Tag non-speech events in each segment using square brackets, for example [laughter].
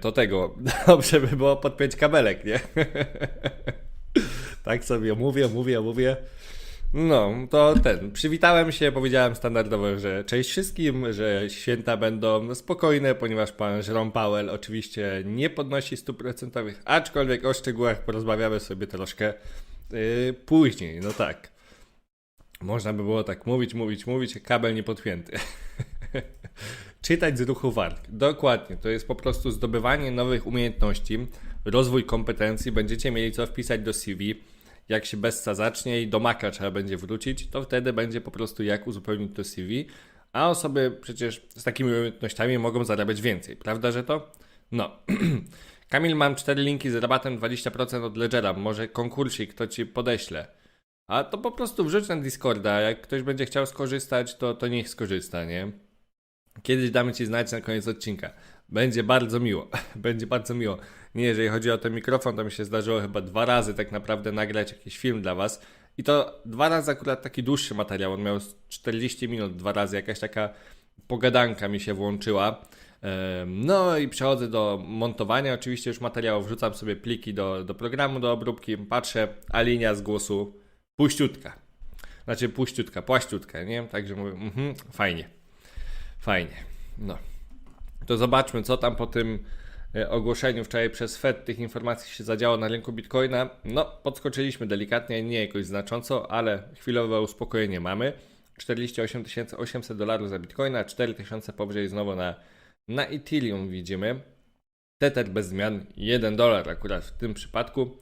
To tego, [laughs] dobrze by było podpiąć kabelek, nie? [laughs] tak sobie mówię, mówię, mówię. No, to ten. Przywitałem się, powiedziałem standardowo, że cześć wszystkim, że święta będą spokojne, ponieważ pan Jerome Powell oczywiście nie podnosi stóp procentowych, aczkolwiek o szczegółach porozmawiamy sobie troszkę yy, później. No tak. Można by było tak mówić, mówić, mówić, kabel nie podpięty. [laughs] Czytać z ruchu warg. Dokładnie. To jest po prostu zdobywanie nowych umiejętności, rozwój kompetencji. Będziecie mieli co wpisać do CV. Jak się Bessa zacznie i do Maka trzeba będzie wrócić, to wtedy będzie po prostu jak uzupełnić to CV. A osoby przecież z takimi umiejętnościami mogą zarabiać więcej. Prawda, że to? No. [clears throat] Kamil, mam cztery linki z rabatem 20% od Ledgera. Może konkursik, kto ci podeśle. A to po prostu wrzuć na Discorda. Jak ktoś będzie chciał skorzystać, to, to niech skorzysta, nie? Kiedyś damy Ci znać na koniec odcinka. Będzie bardzo miło. [laughs] Będzie bardzo miło. Nie, jeżeli chodzi o ten mikrofon, to mi się zdarzyło chyba dwa razy tak naprawdę nagrać jakiś film dla Was. I to dwa razy akurat taki dłuższy materiał. On miał z 40 minut, dwa razy jakaś taka pogadanka mi się włączyła. No i przechodzę do montowania. Oczywiście już materiału wrzucam sobie pliki do, do programu, do obróbki. Patrzę, a linia z głosu puściutka. Znaczy puściutka, płaściutka, nie? Także mówię, mhm, fajnie. Fajnie. No. To zobaczmy, co tam po tym e, ogłoszeniu wczoraj przez Fed tych informacji się zadziało na rynku Bitcoina. No, podskoczyliśmy delikatnie, nie jakoś znacząco, ale chwilowe uspokojenie mamy. 48 800 dolarów za Bitcoina, 4000 powyżej znowu na, na Ethereum widzimy. Tether bez zmian, 1 dolar akurat w tym przypadku.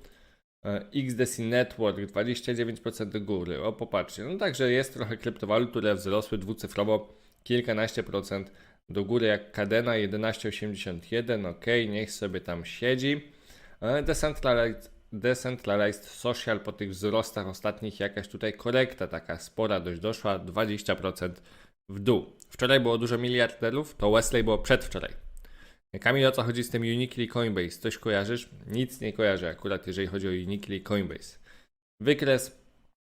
E, XDC Network 29% do góry. O, popatrzcie. No także jest trochę kryptowalut, które wzrosły dwucyfrowo kilkanaście procent do góry, jak Cadena 11,81. Ok, niech sobie tam siedzi. E, Decentralized, Decentralized Social po tych wzrostach ostatnich jakaś tutaj korekta taka spora dość doszła, 20% w dół. Wczoraj było dużo miliarderów, to Wesley było przedwczoraj. Kamil, o co chodzi z tym Uniqlo i Coinbase? Coś kojarzysz? Nic nie kojarzę akurat, jeżeli chodzi o Uniqlo i Coinbase. Wykres,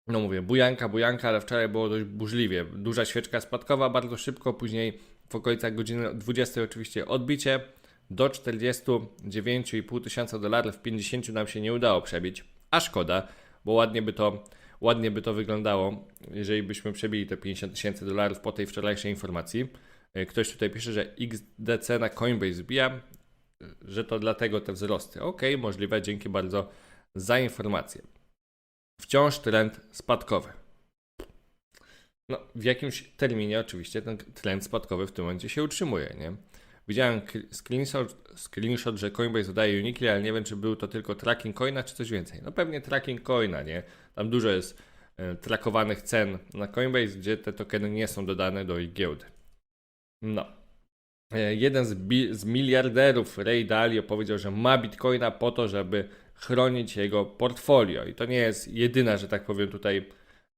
no mówię, bujanka, bujanka, ale wczoraj było dość burzliwie. Duża świeczka spadkowa bardzo szybko, później w okolicach godziny 20 oczywiście odbicie. Do 49,5 tysiąca dolarów, 50 nam się nie udało przebić, a szkoda, bo ładnie by to, ładnie by to wyglądało, jeżeli byśmy przebili te 50 tysięcy dolarów po tej wczorajszej informacji. E, Ktoś tutaj pisze, że XDC na Coinbase zbija, e, że to dlatego te wzrosty. Ok, możliwe, dzięki bardzo za informację. Wciąż trend spadkowy. No, w jakimś terminie oczywiście ten trend spadkowy w tym momencie się utrzymuje, nie? Widziałem screenshot, screenshot, że Coinbase dodaje Uniqlo, ale nie wiem, czy był to tylko tracking coina, czy coś więcej. No pewnie tracking coina, nie? Tam dużo jest e, trakowanych cen na Coinbase, gdzie te tokeny nie są dodane do ich giełdy. No. E, Jeden z, z miliarderów, Ray Dalio, powiedział, że ma bitcoina po to, żeby chronić jego portfolio. I to nie jest jedyna, że tak powiem, tutaj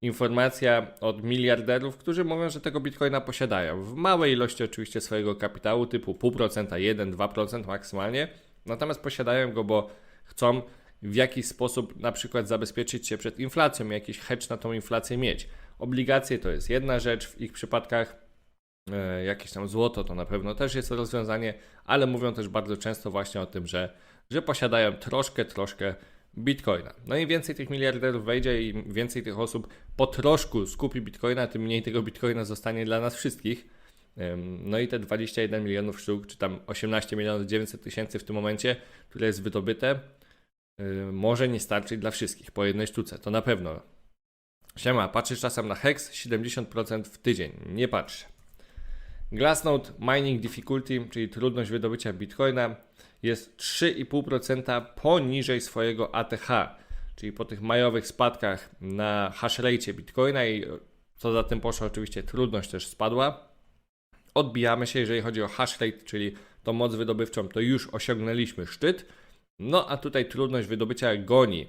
informacja od miliarderów, którzy mówią, że tego bitcoina posiadają. W małej ilości oczywiście swojego kapitału, typu 0,5%, 1-2% maksymalnie. Natomiast posiadają go, bo chcą w jakiś sposób na przykład zabezpieczyć się przed inflacją, jakiś hedge na tą inflację mieć. Obligacje to jest jedna rzecz w ich przypadkach. e, jakieś tam złoto, to na pewno też jest rozwiązanie, ale mówią też bardzo często właśnie o tym, że, że posiadają troszkę, troszkę bitcoina. No i więcej tych miliarderów wejdzie i więcej tych osób po troszku skupi bitcoina, tym mniej tego bitcoina zostanie dla nas wszystkich. No i te 21 milionów sztuk, czy tam 18 milionów 900 tysięcy w tym momencie, które jest wydobyte, yy, może nie starczyć dla wszystkich po jednej sztuce, to na pewno. Siema, patrzysz czasem na Hex 70% w tydzień. Nie patrzę. Glassnode Mining Difficulty, czyli trudność wydobycia bitcoina, jest 3,5% poniżej swojego ATH, czyli po tych majowych spadkach na hashrate bitcoina i co za tym poszło, oczywiście trudność też spadła. Odbijamy się, jeżeli chodzi o hashrate, czyli tą moc wydobywczą, to już osiągnęliśmy szczyt. No a tutaj trudność wydobycia goni.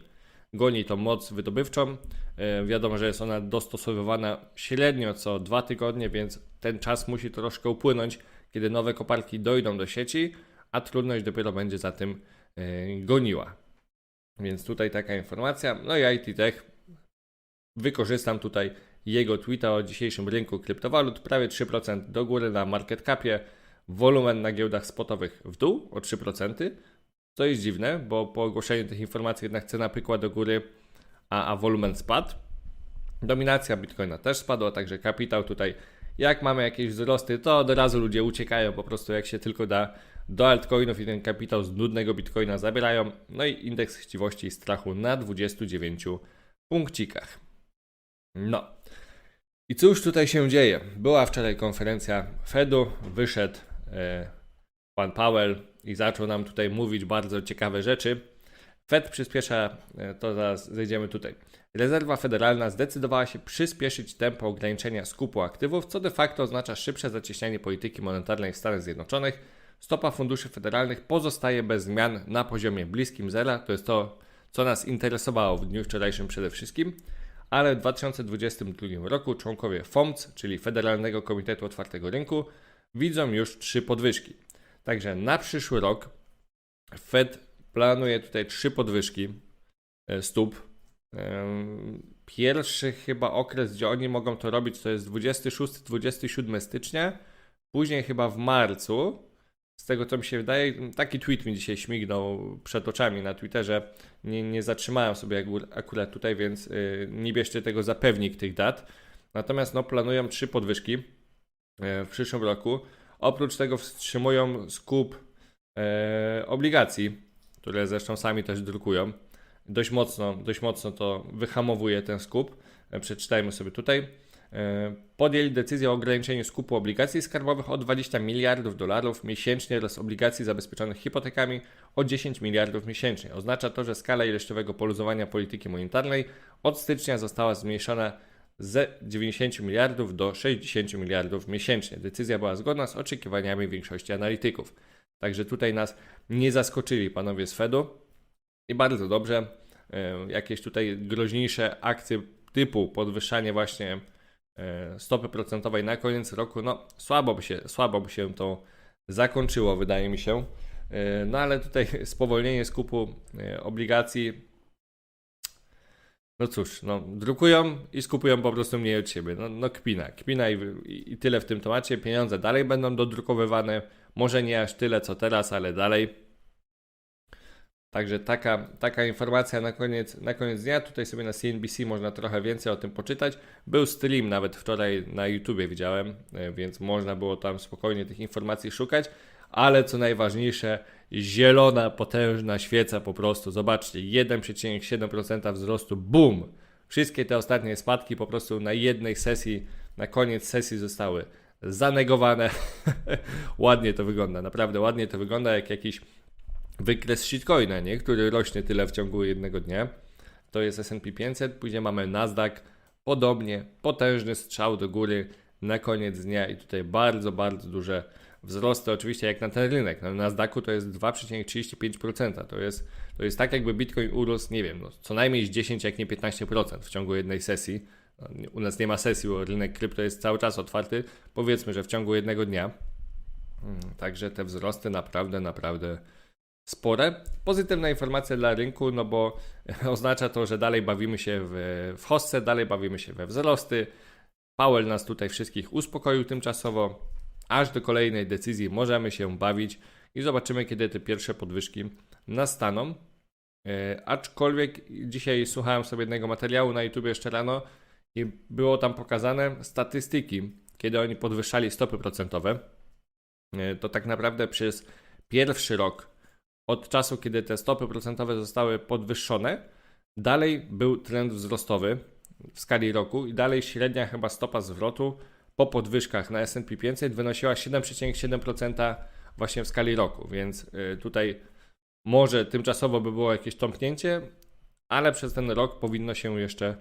Goni tą moc wydobywczą. E, Wiadomo, że jest ona dostosowywana średnio co dwa tygodnie, więc ten czas musi troszkę upłynąć, kiedy nowe koparki dojdą do sieci, a trudność dopiero będzie za tym e, goniła. Więc tutaj taka informacja. No i IT Tech wykorzystam tutaj jego tweeta o dzisiejszym rynku kryptowalut. Prawie 3% do góry na market capie, wolumen na giełdach spotowych w dół o 3%. To jest dziwne, bo po ogłoszeniu tych informacji jednak cena pykła do góry, a, a wolumen spadł. Dominacja Bitcoina też spadła, także kapitał tutaj, jak mamy jakieś wzrosty, to od razu ludzie uciekają po prostu jak się tylko da do altcoinów i ten kapitał z nudnego Bitcoina zabierają. No i indeks chciwości i strachu na 29 punkcikach. No. I cóż tutaj się dzieje? Była wczoraj konferencja Fedu, wyszedł e, pan Powell i zaczął nam tutaj mówić bardzo ciekawe rzeczy. Fed przyspiesza, e, to zaraz zejdziemy tutaj. Rezerwa Federalna zdecydowała się przyspieszyć tempo ograniczenia skupu aktywów, co de facto oznacza szybsze zacieśnianie polityki monetarnej w Stanach Zjednoczonych. Stopa funduszy federalnych pozostaje bez zmian na poziomie bliskim zera. To jest to, co nas interesowało w dniu wczorajszym przede wszystkim. Ale w 2022 roku członkowie FOMC, czyli Federalnego Komitetu Otwartego Rynku, widzą już trzy podwyżki. Także na przyszły rok Fed planuje tutaj trzy podwyżki e, stóp. Em, Pierwszy chyba okres, gdzie oni mogą to robić, to jest 26-27 stycznia, później chyba w marcu. Z tego co mi się wydaje, taki tweet mi dzisiaj śmignął przed oczami na Twitterze. Nie, nie zatrzymałem sobie akurat tutaj, więc y, nie bierzcie tego za pewnik tych dat. Natomiast no, planują trzy podwyżki e, w przyszłym roku. Oprócz tego wstrzymują skup e, obligacji, które zresztą sami też drukują. Dość mocno, dość mocno to wyhamowuje ten skup. Przeczytajmy sobie tutaj. E, Podjęli decyzję o ograniczeniu skupu obligacji skarbowych o 20 miliardów dolarów miesięcznie oraz obligacji zabezpieczonych hipotekami o 10 miliardów miesięcznie. Oznacza to, że skala ilościowego poluzowania polityki monetarnej od stycznia została zmniejszona z 90 miliardów do 60 miliardów miesięcznie. Decyzja była zgodna z oczekiwaniami większości analityków. Także tutaj nas nie zaskoczyli panowie z Fedu i bardzo dobrze. E, Jakieś tutaj groźniejsze akcje typu podwyższanie właśnie stopy procentowej na koniec roku, no słabo by się, słabo by się to zakończyło, wydaje mi się. E, No ale tutaj [laughs] spowolnienie skupu e, obligacji no cóż, no, drukują i skupują po prostu mniej od siebie. No, no kpina, kpina i, i, i tyle w tym temacie. Pieniądze dalej będą dodrukowywane. Może nie aż tyle co teraz, ale dalej. Także taka, taka informacja na koniec, na koniec dnia. Tutaj sobie na CNBC można trochę więcej o tym poczytać. Był stream nawet wczoraj na YouTubie widziałem, e, więc można było tam spokojnie tych informacji szukać. Ale co najważniejsze, zielona, potężna świeca po prostu. Zobaczcie, 1,7% wzrostu, boom! Wszystkie te ostatnie spadki po prostu na jednej sesji, na koniec sesji zostały zanegowane. [laughs] ładnie to wygląda, naprawdę ładnie to wygląda, jak jakiś wykres shitcoina, nie? który rośnie tyle w ciągu jednego dnia. To jest S&P 500, później mamy Nasdaq, podobnie, potężny strzał do góry na koniec dnia i tutaj bardzo, bardzo duże wzrosty, oczywiście jak na ten rynek. Na Nasdaqu to jest 2,35%. To jest, to jest tak, jakby Bitcoin urósł, nie wiem, no, co najmniej z 10, jak nie 15% w ciągu jednej sesji. No, U nas nie ma sesji, bo rynek krypto jest cały czas otwarty. Powiedzmy, że w ciągu jednego dnia. Mm, Także te wzrosty naprawdę, naprawdę spore. Pozytywna informacja dla rynku, no bo [laughs] oznacza to, że dalej bawimy się w, w hossę, dalej bawimy się we wzrosty. Powell nas tutaj wszystkich uspokoił tymczasowo, aż do kolejnej decyzji możemy się bawić i zobaczymy, kiedy te pierwsze podwyżki nastaną. E, aczkolwiek dzisiaj słuchałem sobie jednego materiału na YouTube jeszcze rano i było tam pokazane statystyki, kiedy oni podwyższali stopy procentowe. E, to tak naprawdę przez pierwszy rok od czasu, kiedy te stopy procentowe zostały podwyższone, dalej był trend wzrostowy w skali roku i dalej średnia chyba stopa zwrotu po podwyżkach na S&P 500 wynosiła 7,7% właśnie w skali roku, więc y, tutaj może tymczasowo by było jakieś tąpnięcie, ale przez ten rok powinno się jeszcze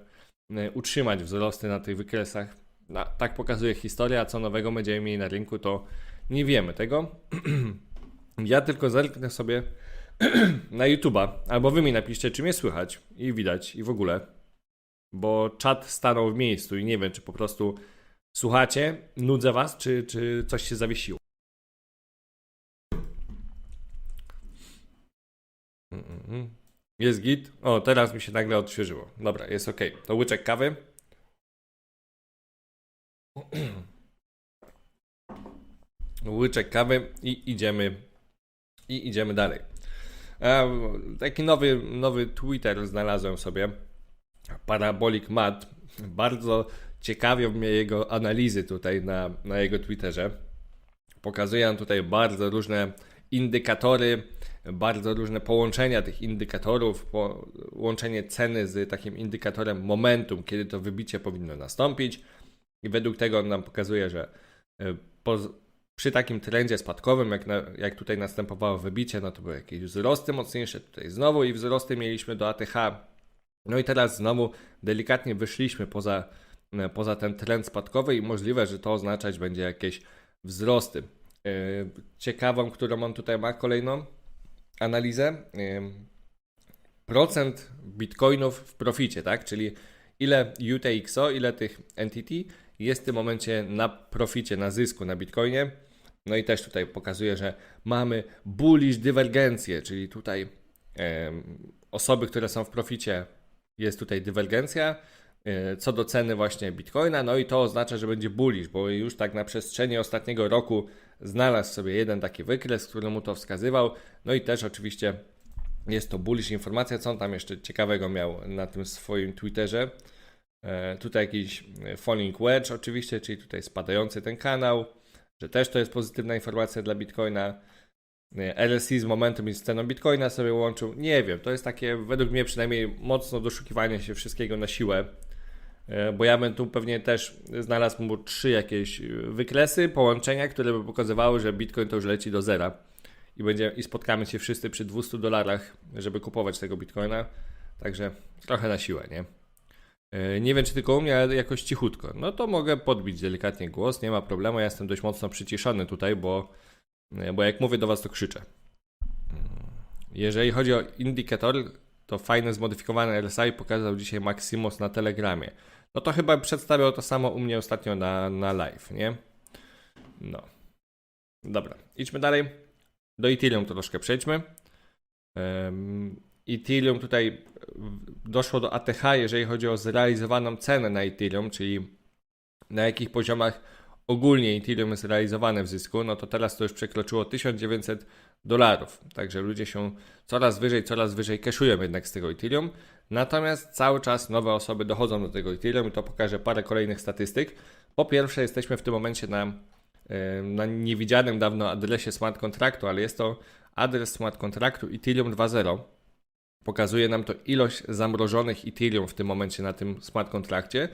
y, utrzymać wzrosty na tych wykresach. No, tak pokazuje historia, co nowego będziemy mieli na rynku, to nie wiemy tego. [clears throat] ja tylko zerknę sobie [clears throat] na YouTube'a, albo wy mi napiszcie, czy mnie słychać i widać i w ogóle, bo czat stanął w miejscu i nie wiem, czy po prostu słuchacie, nudzę was, czy, czy coś się zawiesiło. Jest git. O, teraz mi się nagle odświeżyło. Dobra, jest ok. To łyczek kawy. [clears throat] Łyczek kawy i idziemy i idziemy dalej. Taki nowy, nowy Twitter znalazłem sobie. Parabolic Mat. Bardzo ciekawią mnie jego analizy tutaj na, na jego Twitterze. Pokazuje on tutaj bardzo różne indykatory, bardzo różne połączenia tych indykatorów, połączenie ceny z takim indykatorem momentum, kiedy to wybicie powinno nastąpić. I według tego on nam pokazuje, że e, po, przy takim trendzie spadkowym, jak, na, jak tutaj następowało wybicie, no to były jakieś wzrosty mocniejsze, tutaj znowu i wzrosty mieliśmy do ATH. No i teraz znowu delikatnie wyszliśmy poza, poza ten trend spadkowy i możliwe, że to oznaczać będzie jakieś wzrosty. E, ciekawą, którą on tutaj ma kolejną analizę. E, procent bitcoinów w proficie, tak? Czyli ile UTXO, ile tych entity jest w tym momencie na proficie, na zysku na bitcoinie. No i też tutaj pokazuje, że mamy bullish dywergencję, czyli tutaj e, osoby, które są w proficie, jest tutaj dywergencja e, co do ceny właśnie bitcoina, no i to oznacza, że będzie bullish, bo już tak na przestrzeni ostatniego roku znalazł sobie jeden taki wykres, który mu to wskazywał, no i też oczywiście jest to bullish informacja, co on tam jeszcze ciekawego miał na tym swoim Twitterze. E, tutaj jakiś falling wedge oczywiście, czyli tutaj spadający ten kanał, że też to jest pozytywna informacja dla Bitcoina. LSI z momentem i z ceną Bitcoina sobie łączył. Nie wiem, to jest takie według mnie przynajmniej mocno doszukiwanie się wszystkiego na siłę. E, bo ja bym tu pewnie też znalazł mu trzy jakieś wykresy, połączenia, które by pokazywały, że Bitcoin to już leci do zera i, będzie, i spotkamy się wszyscy przy 200 dolarach, żeby kupować tego Bitcoina. Także trochę na siłę, nie? E, nie wiem, czy tylko u mnie, ale jakoś cichutko. No to mogę podbić delikatnie głos, nie ma problemu. Ja jestem dość mocno przyciszony tutaj, bo, e, bo jak mówię do Was, to krzyczę. Mm, jeżeli chodzi o indykator, to fajne zmodyfikowane RSI pokazał dzisiaj Maximus na Telegramie. No to chyba przedstawiał to samo u mnie ostatnio na, na live, nie? No. Dobra, idźmy dalej. Do Ethereum troszkę przejdźmy. Um, Ethereum tutaj doszło do ATH, jeżeli chodzi o zrealizowaną cenę na Ethereum, czyli na jakich poziomach ogólnie Ethereum jest realizowane w zysku, no to teraz to już przekroczyło 1900 dolarów. Także ludzie się coraz wyżej, coraz wyżej cashują jednak z tego Ethereum. Natomiast cały czas nowe osoby dochodzą do tego Ethereum i to pokażę parę kolejnych statystyk. Po pierwsze, jesteśmy w tym momencie na, na niewidzianym dawno adresie smart kontraktu, ale jest to adres smart kontraktu Ethereum 2.0 Pokazuje nam to ilość zamrożonych Ethereum w tym momencie na tym smart kontrakcie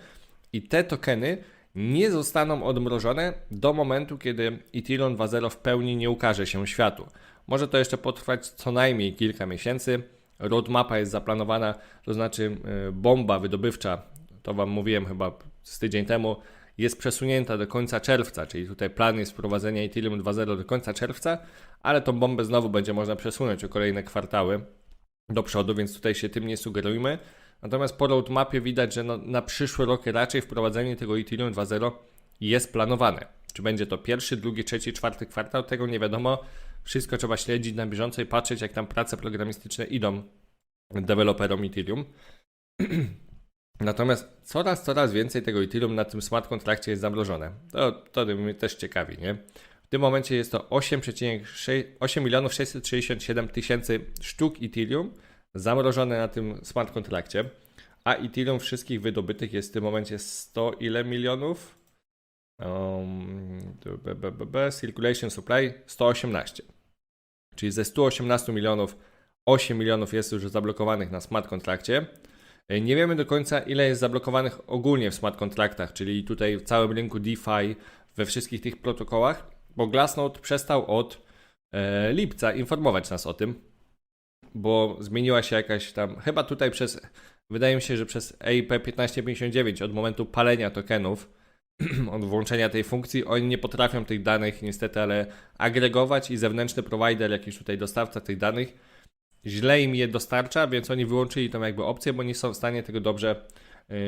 i te tokeny nie zostaną odmrożone do momentu, kiedy Ethereum 2.0 w pełni nie ukaże się światu. Może to jeszcze potrwać co najmniej kilka miesięcy. Roadmapa jest zaplanowana, to znaczy e, bomba wydobywcza, to Wam mówiłem chyba z tydzień temu, jest przesunięta do końca czerwca, czyli tutaj plan jest wprowadzenia Ethereum 2.0 do końca czerwca, ale tą bombę znowu będzie można przesunąć o kolejne kwartały do przodu, więc tutaj się tym nie sugerujmy. Natomiast po roadmapie widać, że no, na przyszły rok raczej wprowadzenie tego Ethereum 2.0 jest planowane. Czy będzie to pierwszy, drugi, trzeci, czwarty kwartał, tego nie wiadomo. Wszystko trzeba śledzić na bieżąco i patrzeć, jak tam prace programistyczne idą deweloperom Ethereum. [clears throat] Natomiast coraz, coraz więcej tego Ethereum na tym smart kontrakcie jest zamrożone. To, to mnie też ciekawi, nie? W tym momencie jest to 8,6 8 milionów 667 tysięcy sztuk Ethereum zamrożone na tym smart kontrakcie, a Ethereum wszystkich wydobytych jest w tym momencie 100 ile milionów? Um, b, b, b, b, circulation supply 118. Czyli ze 118 milionów 8 milionów jest już zablokowanych na smart kontrakcie. E, Nie wiemy do końca, ile jest zablokowanych ogólnie w smart kontraktach, czyli tutaj w całym rynku DeFi, we wszystkich tych protokołach, bo Glassnode przestał od e, lipca informować nas o tym, bo zmieniła się jakaś tam, chyba tutaj przez, wydaje mi się, że przez EIP 1559 od momentu palenia tokenów, [clears throat] od włączenia tej funkcji, oni nie potrafią tych danych niestety, ale agregować i zewnętrzny provider, jakiś tutaj dostawca tych danych, źle im je dostarcza, więc oni wyłączyli tą jakby opcję, bo nie są w stanie tego dobrze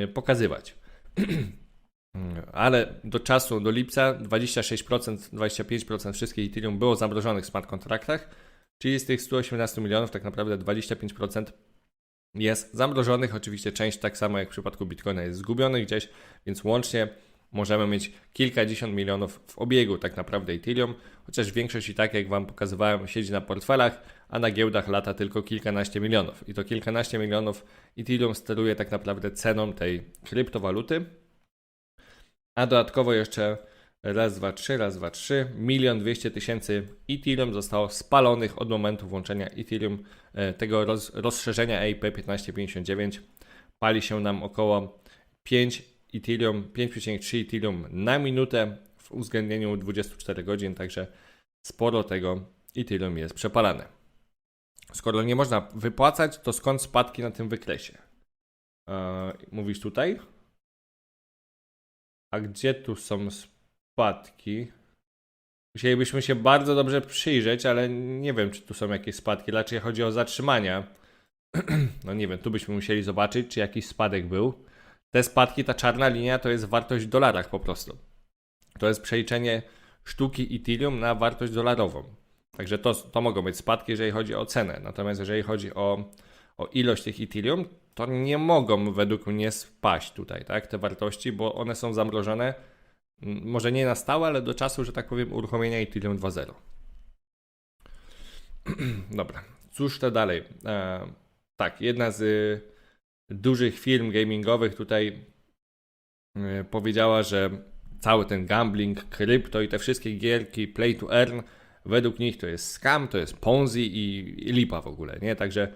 y, pokazywać. [clears throat] Ale do czasu, do lipca 26%, 25% wszystkich Ethereum było zamrożonych w smart kontraktach, czyli z tych 118 milionów tak naprawdę 25% jest zamrożonych. Oczywiście część tak samo jak w przypadku Bitcoina jest zgubionych gdzieś, więc łącznie możemy mieć kilkadziesiąt milionów w obiegu tak naprawdę Ethereum, chociaż większość i tak jak Wam pokazywałem siedzi na portfelach, a na giełdach lata tylko kilkanaście milionów. I to kilkanaście milionów Ethereum steruje tak naprawdę ceną tej kryptowaluty. A dodatkowo jeszcze raz, dwa, trzy, raz, dwa, trzy, milion dwieście tysięcy Ethereum zostało spalonych od momentu włączenia Ethereum, e, tego roz, rozszerzenia EIP 1559. Pali się nam około 5 Ethereum, 5,3 Ethereum na minutę w uwzględnieniu 24 godzin, także sporo tego Ethereum jest przepalane. Skoro nie można wypłacać, to skąd spadki na tym wykresie? Eee, mówisz tutaj? A gdzie tu są spadki? Musielibyśmy się bardzo dobrze przyjrzeć, ale nie wiem, czy tu są jakieś spadki. Raczej chodzi o zatrzymania. [clears throat] No nie wiem, tu byśmy musieli zobaczyć, czy jakiś spadek był. Te spadki, ta czarna linia to jest wartość w dolarach po prostu. To jest przeliczenie sztuki Ethereum na wartość dolarową. Także to, to mogą być spadki, jeżeli chodzi o cenę. Natomiast jeżeli chodzi o, o ilość tych Ethereum, to nie mogą według mnie spaść tutaj, tak, te wartości, bo one są zamrożone może nie na stałe, ale do czasu, że tak powiem, uruchomienia Ethereum 2.0. [clears throat] Dobra, cóż to dalej? E, tak, jedna z y, dużych firm gamingowych tutaj y, powiedziała, że cały ten gambling, krypto i te wszystkie gierki play to earn, według nich to jest scam, to jest ponzi i, i lipa w ogóle, nie? Także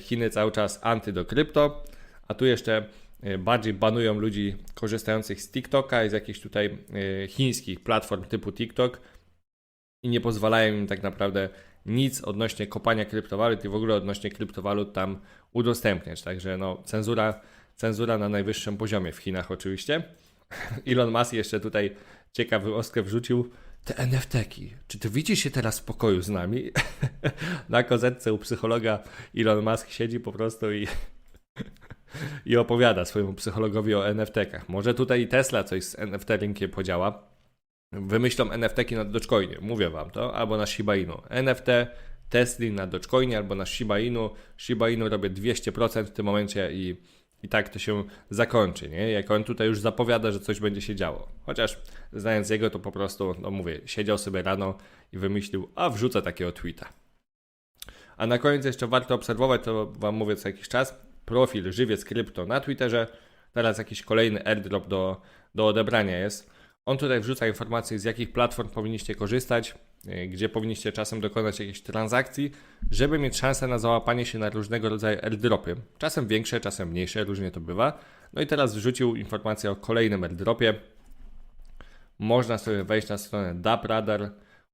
Chiny cały czas anty do krypto, a tu jeszcze y, bardziej banują ludzi korzystających z TikToka i z jakichś tutaj y, chińskich platform typu TikTok i nie pozwalają im tak naprawdę nic odnośnie kopania kryptowalut i w ogóle odnośnie kryptowalut tam udostępniać. Także no, cenzura, cenzura na najwyższym poziomie w Chinach oczywiście. [laughs] Elon Musk jeszcze tutaj ciekawy oskę wrzucił. Te NFT-ki, czy ty widzisz się teraz w pokoju z nami? [laughs] na kozetce u psychologa Elon Musk siedzi po prostu i, [laughs] i opowiada swojemu psychologowi o NFT-kach. Może tutaj Tesla coś z NFT rynkiem podziała, wymyślą NFT-ki na Dogecoinie, mówię wam to, albo na Shiba Inu. NFT, Tesla na Dogecoinie albo na Shiba Inu. Shiba Inu robię 200% w tym momencie i, i tak to się zakończy, nie? Jak on tutaj już zapowiada, że coś będzie się działo. Chociaż znając jego, to po prostu, no mówię, siedział sobie rano i wymyślił, a wrzucę takiego tweeta. A na koniec jeszcze warto obserwować, to wam mówię co jakiś czas, profil Żywiec Krypto na Twitterze. Teraz jakiś kolejny airdrop do, do odebrania jest. On tutaj wrzuca informacje, z jakich platform powinniście korzystać, gdzie powinniście czasem dokonać jakichś transakcji, żeby mieć szansę na załapanie się na różnego rodzaju airdropy. Czasem większe, czasem mniejsze, różnie to bywa. No i teraz wrzucił informację o kolejnym airdropie. Można sobie wejść na stronę DAppRadar,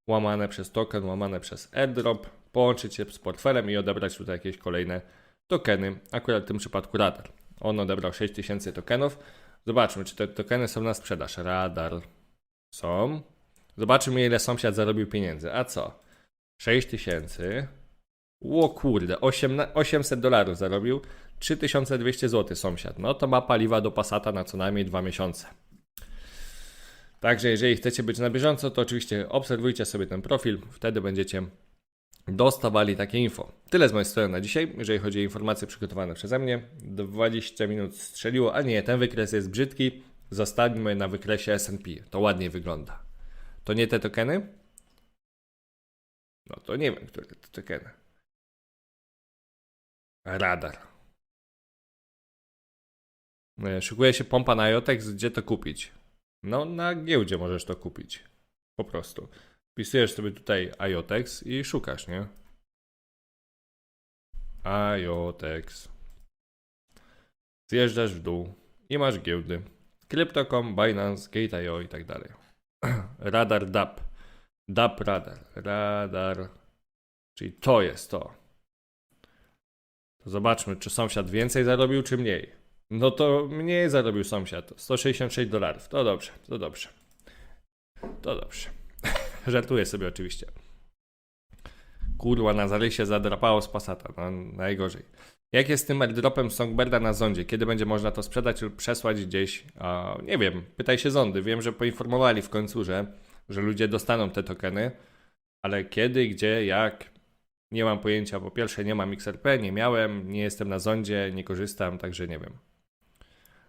łamane przez token, łamane przez airdrop, połączyć się z portfelem i odebrać tutaj jakieś kolejne tokeny, akurat w tym przypadku Radar. On odebrał 6000 tokenów. Zobaczmy, czy te tokeny są na sprzedaż. Radar są. Zobaczymy, ile sąsiad zarobił pieniędzy. A co? 6000. O kurde, 800 dolarów zarobił. 3200 zł sąsiad. No to ma paliwa do Passata na co najmniej 2 miesiące. Także jeżeli chcecie być na bieżąco, to oczywiście obserwujcie sobie ten profil, wtedy będziecie dostawali takie info. Tyle z mojej strony na dzisiaj, jeżeli chodzi o informacje przygotowane przeze mnie. 20 minut strzeliło, a nie, ten wykres jest brzydki. Zostańmy na wykresie S&P. To ładnie wygląda. To nie te tokeny? No to nie wiem, które to tokeny. Radar. E, Szykuje się pompa na IOTEX, gdzie to kupić? No, na giełdzie możesz to kupić. Po prostu. Wpisujesz sobie tutaj IOTEX i szukasz, nie? IOTEX. Zjeżdżasz w dół i masz giełdy. Crypto.com, Binance, Gate.io i tak dalej. [clears throat] Radar DAP. DAP Radar. Radar. Czyli to jest to. To zobaczmy, czy sąsiad więcej zarobił, czy mniej. No to mniej zarobił sąsiad. 166 dolarów. To dobrze, to dobrze. To dobrze. [laughs] Żartuję sobie oczywiście. Kurwa, na zarysie zadrapało z Passata. No, najgorzej. Jak jest z tym airdropem Songbirda na zondzie? Kiedy będzie można to sprzedać lub przesłać gdzieś? A, nie wiem, pytaj się zondy. Wiem, że poinformowali w końcu, że, że ludzie dostaną te tokeny, ale kiedy, gdzie, jak? Nie mam pojęcia. Po pierwsze, nie mam XRP, nie miałem, nie jestem na zondzie, nie korzystam, także nie wiem.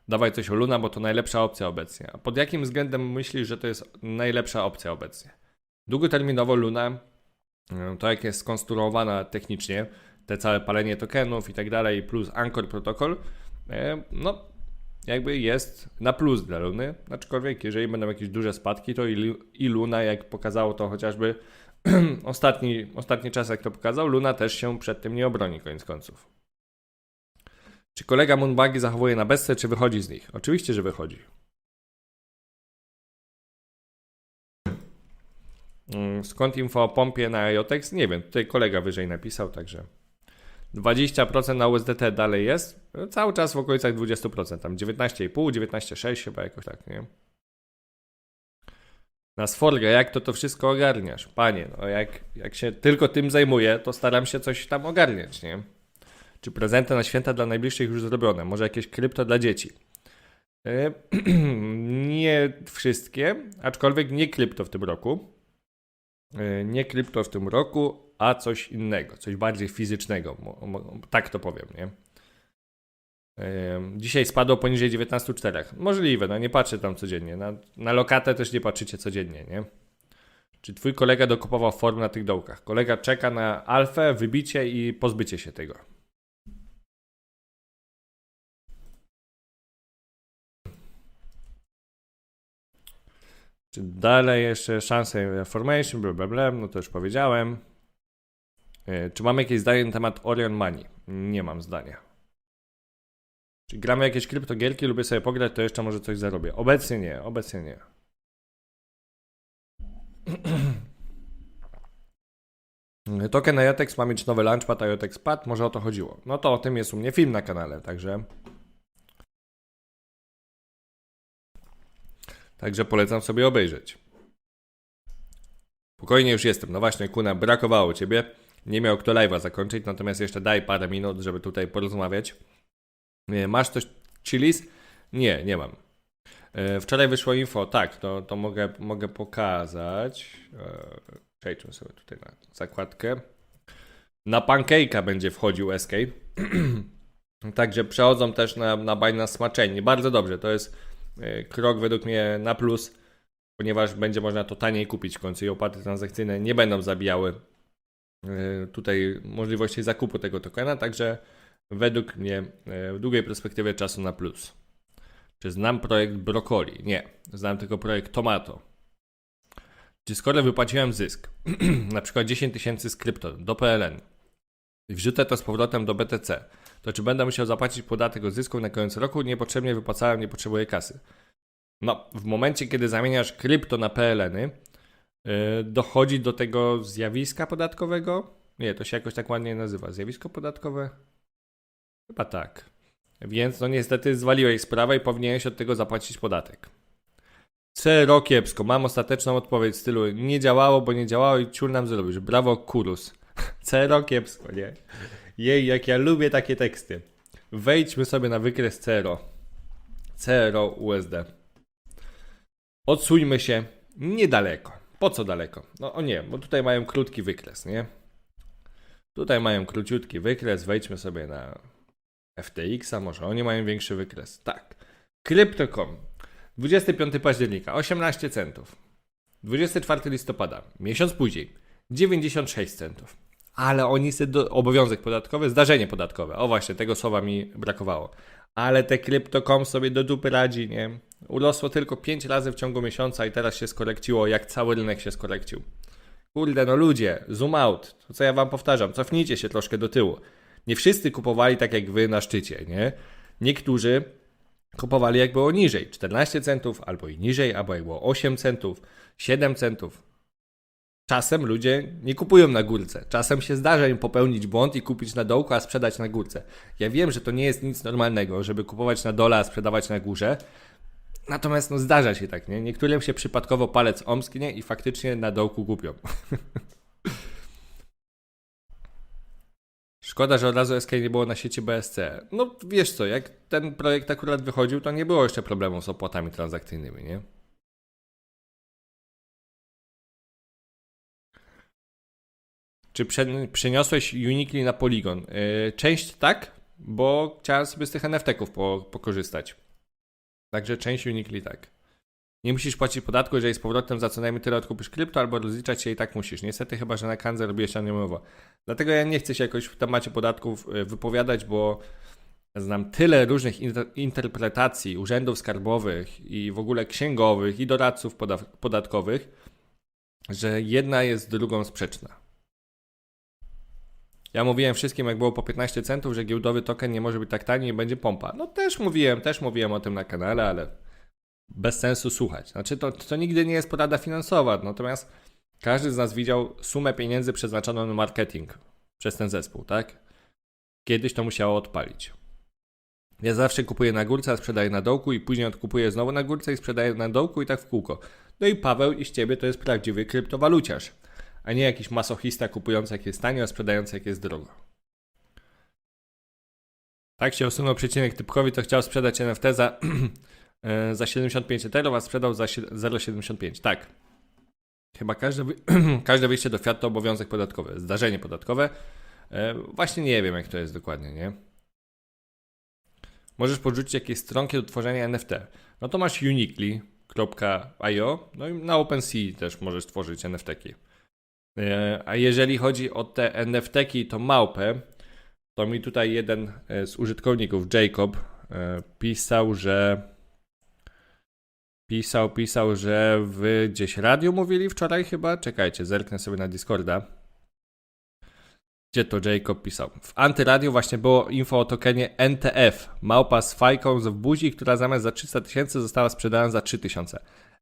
Dawaj coś o Luna, bo to najlepsza opcja obecnie. A pod jakim względem myślisz, że to jest najlepsza opcja obecnie? Długoterminowo Luna, y, to jak jest skonstruowana technicznie, te całe palenie tokenów i tak dalej, plus Anchor protokol, y, no jakby jest na plus dla Luny, aczkolwiek jeżeli będą jakieś duże spadki, to i, Luna, jak pokazało to chociażby [clears throat] ostatni, ostatni czas, jak to pokazał, Luna też się przed tym nie obroni koniec końców. Czy kolega Moonbuggy zachowuje na bezce, czy wychodzi z nich? Oczywiście, że wychodzi. Mm, Skąd info o pompie na IOTEX? Nie wiem, tutaj kolega wyżej napisał, także 20% na USDT dalej jest. Cały czas w okolicach 20%, tam 19,5, 19,6 chyba jakoś tak, nie? Na Sforga, jak to to wszystko ogarniasz? Panie, no jak, jak się tylko tym zajmuję, to staram się coś tam ogarniać, nie? Czy prezenty na święta dla najbliższych już zrobione? Może jakieś krypto dla dzieci? E, [clears throat] nie wszystkie, aczkolwiek nie krypto w tym roku. E, Nie krypto w tym roku, a coś innego, coś bardziej fizycznego, tak to powiem, nie? Dzisiaj spadło poniżej 19,4. Możliwe, no nie patrzę tam codziennie. Na, na lokatę też nie patrzycie codziennie, nie? Czy twój kolega dokupował form na tych dołkach? Kolega czeka na alfę, wybicie i pozbycie się tego. Czy dalej jeszcze szanse formation, bla bla bla, no to już powiedziałem. E, Czy mamy jakieś zdanie na temat Orion Money? Nie mam zdania. Czy gramy jakieś kryptogierki, lubię sobie pograć, to jeszcze może coś zarobię. Obecnie nie, obecnie nie. [clears throat] Token IOTEX ma mieć nowy launchpad IOTEX Pad, może o to chodziło. No to o tym jest u mnie film na kanale, także... Także polecam sobie obejrzeć. Spokojnie już jestem. No właśnie, Kuna, brakowało ciebie. Nie miał kto live'a zakończyć, natomiast jeszcze daj parę minut, żeby tutaj porozmawiać. Nie, Masz coś chilis? Nie, nie mam. E, Wczoraj wyszło info, tak, to, to mogę, mogę pokazać. E, Przejdźmy sobie tutaj na zakładkę. Na Pancake'a będzie wchodził Escape. [clears throat] Także przechodzą też na, na Binance Smart Chain. Bardzo dobrze, to jest e, krok według mnie na plus, ponieważ będzie można to taniej kupić w końcu i opłaty transakcyjne nie będą zabijały e, tutaj możliwości zakupu tego tokena, także według mnie e, w długiej perspektywie czasu na plus. Czy znam projekt Broccoli? Nie. Znam tylko projekt Tomato. Czy skoro wypłaciłem zysk, [clears throat] na przykład 10 tysięcy z krypto do PLN i wrzucę to z powrotem do BTC, to czy będę musiał zapłacić podatek od zysku na koniec roku? Niepotrzebnie wypłacałem, nie potrzebuję kasy. No, w momencie, kiedy zamieniasz krypto na PLN-y, dochodzi do tego zjawiska podatkowego. Nie, to się jakoś tak ładnie nazywa. Zjawisko podatkowe? Chyba tak. Więc no niestety zwaliłeś sprawę i powinieneś od tego zapłacić podatek. Cero kiepsko. Mam ostateczną odpowiedź w stylu nie działało, bo nie działało i ciul nam zrobisz. Brawo, kurus. [laughs] Cero kiepsko, nie? Jej, jak ja lubię takie teksty. Wejdźmy sobie na wykres Cero. Cero USD. Odsuńmy się niedaleko. Po co daleko? No o nie, bo tutaj mają krótki wykres, nie? Tutaj mają króciutki wykres, wejdźmy sobie na FTX-a, może oni mają większy wykres. Tak. Crypto.com. 25 października, 18 centów. 24 listopada, miesiąc później, 96 centów. Ale oni sobie do, obowiązek podatkowy, zdarzenie podatkowe. O właśnie, tego słowa mi brakowało. Ale te Crypto.com sobie do dupy radzi, nie? Urosło tylko 5 razy w ciągu miesiąca i teraz się skorekciło, jak cały rynek się skorekcił. Kurde, no ludzie, zoom out. To co ja wam powtarzam, cofnijcie się troszkę do tyłu. Nie wszyscy kupowali tak jak wy na szczycie, nie? Niektórzy kupowali jak było niżej, 14 centów, albo i niżej, albo jak było 8 centów, 7 centów. Czasem ludzie nie kupują na górce. Czasem się zdarza im popełnić błąd i kupić na dołku, a sprzedać na górce. Ja wiem, że to nie jest nic normalnego, żeby kupować na dole, a sprzedawać na górze. Natomiast no, zdarza się tak, nie? Niektórym się przypadkowo palec omsknie i faktycznie na dołku kupią. [laughs] Szkoda, że od razu SK nie było na sieci BSC. No wiesz co, jak ten projekt akurat wychodził, to nie było jeszcze problemu z opłatami transakcyjnymi, nie? Czy prze, przeniosłeś Unikly na Polygon? Yy, część tak, bo chciałem sobie z tych NFT-ków po, pokorzystać. Także część Unikly tak. Nie musisz płacić podatku, jeżeli z powrotem za co najmniej tyle odkupisz krypto, albo rozliczać się i tak musisz. Niestety chyba, że na Kanze robiłeś anonimowo. Dlatego ja nie chcę się jakoś w temacie podatków y, wypowiadać, bo znam tyle różnych inter- interpretacji urzędów skarbowych i w ogóle księgowych i doradców poda- podatkowych, że jedna jest drugą sprzeczna. Ja mówiłem wszystkim, jak było po 15 centów, że giełdowy token nie może być tak tani i będzie pompa. No też mówiłem, też mówiłem o tym na kanale, ale bez sensu słuchać. Znaczy to, to nigdy nie jest porada finansowa, natomiast każdy z nas widział sumę pieniędzy przeznaczoną na marketing przez ten zespół, tak? Kiedyś to musiało odpalić. Ja zawsze kupuję na górce, a sprzedaję na dołku i później odkupuję znowu na górce i sprzedaję na dołku i tak w kółko. No i Paweł i z ciebie to jest prawdziwy kryptowaluciarz, a nie jakiś masochista kupujący jak jest tanio, a sprzedający jak jest drogo. Tak się osunął przecinek typkowi, to chciał sprzedać NFT za, [clears throat] e, za 75 eterów, a sprzedał za sie- 0,75. Tak. Chyba każde, [clears throat] każde wyjście do Fiat to obowiązek podatkowy, zdarzenie podatkowe. E, Właśnie nie wiem, jak to jest dokładnie, nie? Możesz podrzucić jakieś stronki do tworzenia NFT. No to masz unikly.io, no i na OpenSea też możesz tworzyć NFT-ki. E, A jeżeli chodzi o te NFT-ki, to małpę, to mi tutaj jeden e, z użytkowników, Jacob, e, pisał, że pisał, pisał, że wy gdzieś radio mówili wczoraj chyba. Czekajcie, zerknę sobie na Discorda. Gdzie to Jacob pisał? W Antyradiu właśnie było info o tokenie NTF. Małpa z fajką w buzi, która zamiast za 300 tysięcy została sprzedana za 3000.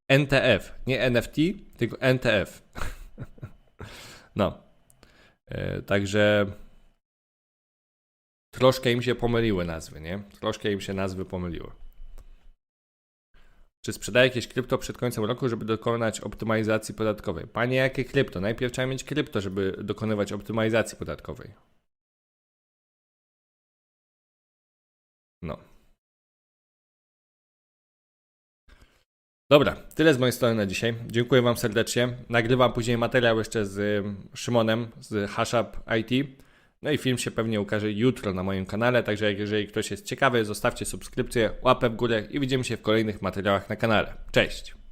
NTF. Nie NFT, tylko NTF. [laughs] no. E, także troszkę im się pomyliły nazwy, nie? Troszkę im się nazwy pomyliły. Czy sprzedaje jakieś krypto przed końcem roku, żeby dokonać optymalizacji podatkowej? Panie, jakie krypto? Najpierw trzeba mieć krypto, żeby dokonywać optymalizacji podatkowej. No. Dobra, tyle z mojej strony na dzisiaj. Dziękuję Wam serdecznie. Nagrywam później materiał jeszcze z ym, Szymonem z Hashab IT. No i film się pewnie ukaże jutro na moim kanale, także jeżeli ktoś jest ciekawy, zostawcie subskrypcję, łapę w górę i widzimy się w kolejnych materiałach na kanale. Cześć!